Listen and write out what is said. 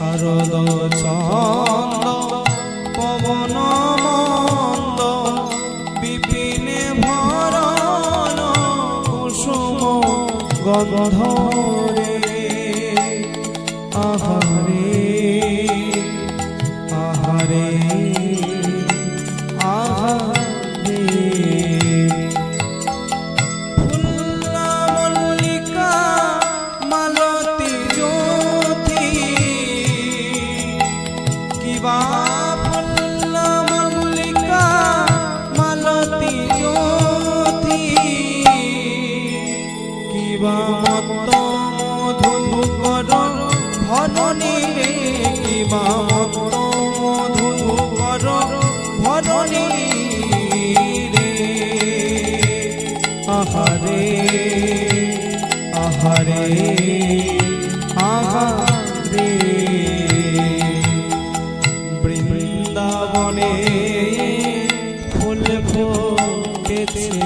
শারদ চন্দ পবন মন্দ বিপিনে ভরণ কুসুম গন্ধ রে আহারে আহারে আহারে। কিবা ফুল্লা মল্লিকা, মালতী জ্যোতি। কিবা মত মধুকর ভরণী রে কিবা মত মধুকর ভরণী রে। আহারে আহারে। বৃন্দাবনে ফুল ফুটেছে।